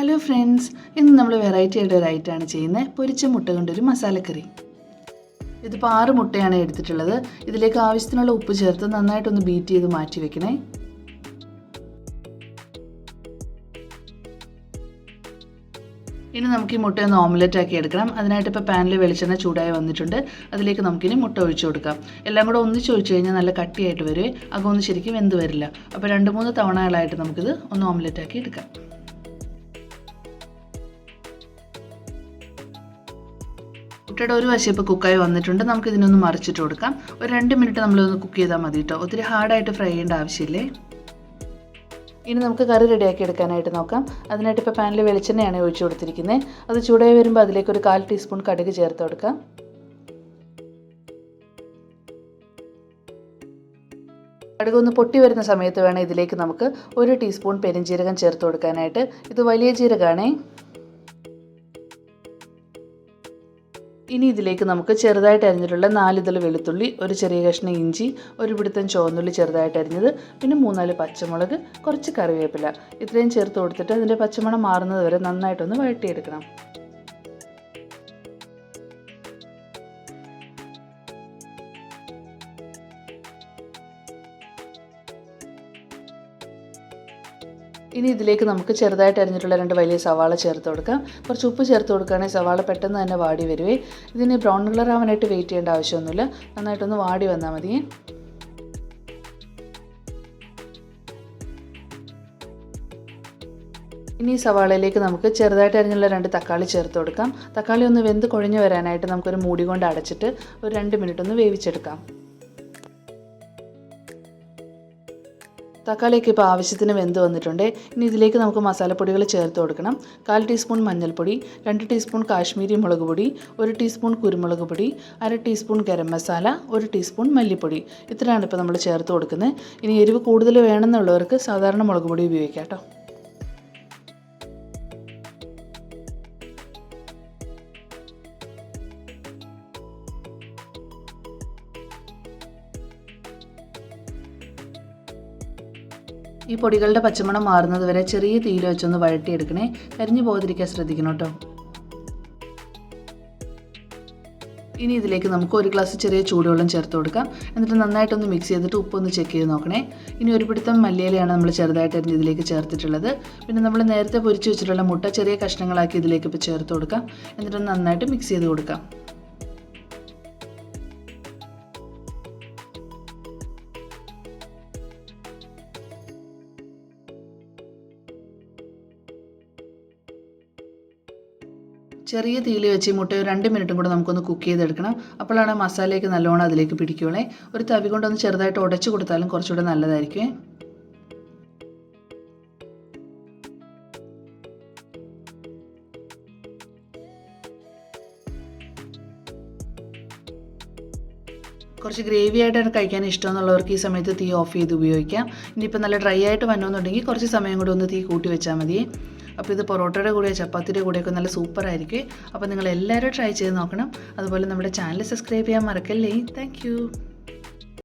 Hello friends ഇന്ന് നമ്മൾ variety ആയിട്ട് ഒരു ഐറ്റമാണ് ചെയ്യുന്നത്. പൊരിച്ച മുട്ട കൊണ്ടൊരു മസാലക്കറി. ഇതിപ്പോൾ ആറ് മുട്ടയാണ് എടുത്തിട്ടുള്ളത്. ഇതിലേക്ക് ആവശ്യത്തിനുള്ള ഉപ്പ് ചേർത്ത് നന്നായിട്ടൊന്ന് ബീറ്റ് ചെയ്ത് മാറ്റി വെക്കണേ. ഇനി നമുക്ക് ഈ മുട്ട ഒന്ന് ഓംലെറ്റ് ആക്കി എടുക്കണം. അതിനായിട്ട് ഇപ്പോൾ പാനിൽ വെളിച്ചെണ്ണ ചൂടായി വന്നിട്ടുണ്ട്. അതിലേക്ക് നമുക്കിനി മുട്ട ഒഴിച്ചു കൊടുക്കാം. എല്ലാം കൂടെ ഒന്നിച്ച് ഒഴിച്ചു കഴിഞ്ഞാൽ നല്ല കട്ടിയായിട്ട് വരുവേ അതൊന്നും ശരിക്കും വെന്ത് വരില്ല. അപ്പോൾ രണ്ട് മൂന്ന് തവണകളായിട്ട് നമുക്കിത് ഒന്ന് ഓംലെറ്റ് ആക്കി എടുക്കാം. മുട്ടയുടെ ഒരു വശം ഇപ്പോൾ കുക്കായി വന്നിട്ടുണ്ട്. നമുക്ക് ഇതിനൊന്ന് മറിച്ചിട്ട് കൊടുക്കാം. ഒരു രണ്ട് മിനിറ്റ് നമ്മളൊന്ന് കുക്ക് ചെയ്താൽ മതി കേട്ടോ ഒത്തിരി ഹാർഡായിട്ട് ഫ്രൈ ചെയ്യേണ്ട ആവശ്യമില്ലേ? ഇനി നമുക്ക് കറി റെഡിയാക്കി എടുക്കാനായിട്ട് നോക്കാം. അതിനായിട്ട് ഇപ്പോൾ പാനിൽ വെളിച്ചെണ്ണയാണ് ഒഴിച്ചു കൊടുത്തിരിക്കുന്നത് അത് ചൂടായി വരുമ്പോൾ അതിലേക്ക് ഒരു കാൽ ടീസ്പൂൺ കടുക് ചേർത്ത് കൊടുക്കാം. കടുക് ഒന്ന് പൊട്ടി വരുന്ന സമയത്ത് വേണം ഇതിലേക്ക് നമുക്ക് ഒരു ടീസ്പൂൺ പെരിഞ്ജീരകം ചേർത്ത് കൊടുക്കാനായിട്ട്. ഇത് വലിയ ജീരകമാണേ ഇനി ഇതിലേക്ക് നമുക്ക് ചെറുതായിട്ട് അരിഞ്ഞിട്ടുള്ള നാലിതൾ വെളുത്തുള്ളി ഒരു ചെറിയ കഷ്ണം ഇഞ്ചി ഒരു പിടുത്തം ചുവന്നുള്ളി ചെറുതായിട്ട് അരിഞ്ഞത് പിന്നെ മൂന്നാൽ പച്ചമുളക് കുറച്ച് കറിവേപ്പില. ഇത്രയും ചേർത്ത് കൊടുത്തിട്ട് അതിന്റെ പച്ചമണം മാറുന്നത് വരെ നന്നായിട്ടൊന്ന് വഴട്ടിയെടുക്കണം ഇനി ഇതിലേക്ക് നമുക്ക് ചെറുതായിട്ട് അരിഞ്ഞിട്ടുള്ള രണ്ട് വലിയ സവാള ചേർത്ത് കൊടുക്കാം. കുറച്ച് ഉപ്പ് ചേർത്ത് കൊടുക്കുകയാണെങ്കിൽ സവാള പെട്ടെന്ന് തന്നെ വാടി വരുവേ. ഇതിന് ബ്രൗൺ കളർ ആവാനായിട്ട് വെയിറ്റ് ചെയ്യേണ്ട ആവശ്യമൊന്നുമില്ല. നന്നായിട്ടൊന്ന് വാടി വന്നാൽ മതി. ഇനി സവാളയിലേക്ക് നമുക്ക് ചെറുതായിട്ട് അരിഞ്ഞുള്ള രണ്ട് തക്കാളി ചേർത്ത് കൊടുക്കാം. തക്കാളി ഒന്ന് വെന്ത് കുഴഞ്ഞു വരാനായിട്ട് നമുക്കൊരു മൂടി കൊണ്ട് അടച്ചിട്ട് ഒരു രണ്ട് മിനിറ്റ് ഒന്ന് വേവിച്ചെടുക്കാം. തക്കാളിയൊക്കെ ഇപ്പോൾ ആവശ്യത്തിന് വെന്ത് വന്നിട്ടുണ്ട്. ഇനി ഇതിലേക്ക് നമുക്ക് മസാലപ്പൊടികൾ ചേർത്ത് കൊടുക്കണം. കാൽ ടീസ്പൂൺ മഞ്ഞൾപ്പൊടി രണ്ട് ടീസ്പൂൺ കാശ്മീരി മുളക് പൊടി ഒരു ടീസ്പൂൺ കുരുമുളക് പൊടി അര ടീസ്പൂൺ ഗരം മസാല ഒരു ടീസ്പൂൺ മല്ലിപ്പൊടി. ഇത്രയാണ് ഇപ്പോൾ നമ്മൾ ചേർത്ത് കൊടുക്കുന്നത്. ഇനി എരിവ് കൂടുതൽ വേണമെന്നുള്ളവർക്ക് സാധാരണ മുളക് പൊടി ഉപയോഗിക്കാം കേട്ടോ. ഈ പൊടികളുടെ പച്ചമണം മാറുന്നത് വരെ ചെറിയ തീയിൽ വെച്ചൊന്ന് വഴട്ടിയെടുക്കണേ കരിഞ്ഞു പോകാതിരിക്കാൻ ശ്രദ്ധിക്കണം കേട്ടോ. ഇനി ഇതിലേക്ക് നമുക്ക് ഒരു ഗ്ലാസ് ചെറിയ ചൂടുവെള്ളം ചേർത്ത് കൊടുക്കാം. എന്നിട്ട് നന്നായിട്ടൊന്ന് മിക്സ് ചെയ്തിട്ട് ഉപ്പൊന്ന് ചെക്ക് ചെയ്ത് നോക്കണേ. ഇനി ഒരു പിടുത്തം മല്ലിയിലയാണ് നമ്മൾ ചെറുതായിട്ട് അരിഞ്ഞ് ഇതിലേക്ക് ചേർത്തിട്ടുള്ളത്. പിന്നെ നമ്മൾ നേരത്തെ പൊരിച്ച് വെച്ചിട്ടുള്ള മുട്ട ചെറിയ കഷ്ണങ്ങളാക്കി ഇതിലേക്ക് ഇപ്പോൾ ചേർത്ത് കൊടുക്കാം. എന്നിട്ട് നന്നായിട്ട് മിക്സ് ചെയ്ത് കൊടുക്കാം. ചെറിയ തീയിൽ വെച്ച് മുട്ട ഒരു രണ്ട് മിനിറ്റും കൂടെ നമുക്കൊന്ന് കുക്ക് ചെയ്തെടുക്കണം. അപ്പോഴാണ് മസാലയൊക്കെ നല്ലോണം അതിലേക്ക് പിടിക്കുകയുള്ളേ ഒരു തവി കൊണ്ടൊന്ന് ചെറുതായിട്ട് ഉടച്ചു കൊടുത്താലും കുറച്ചുകൂടെ നല്ലതായിരിക്കും കുറച്ച് ഗ്രേവി ആയിട്ടാണ് കഴിക്കാൻ ഇഷ്ടമെന്നുള്ളവർക്ക് ഈ സമയത്ത് തീ ഓഫ് ചെയ്ത് ഉപയോഗിക്കാം. ഇനിയിപ്പോൾ നല്ല ഡ്രൈ ആയിട്ട് വന്നോന്നുണ്ടെങ്കിൽ കുറച്ച് സമയം കൂടെ ഒന്ന് തീ കൂട്ടി വെച്ചാൽ മതി അപ്പോൾ ഇത് പൊറോട്ടയുടെ കൂടെയോ ചപ്പാത്തിയുടെ കൂടെയൊക്കെ നല്ല സൂപ്പറായിരിക്കും അപ്പോൾ നിങ്ങൾ എല്ലാവരും ട്രൈ ചെയ്ത് നോക്കണം. അതുപോലെ നമ്മുടെ ചാനൽ സബ്സ്ക്രൈബ് ചെയ്യാൻ മറക്കല്ലേ. താങ്ക്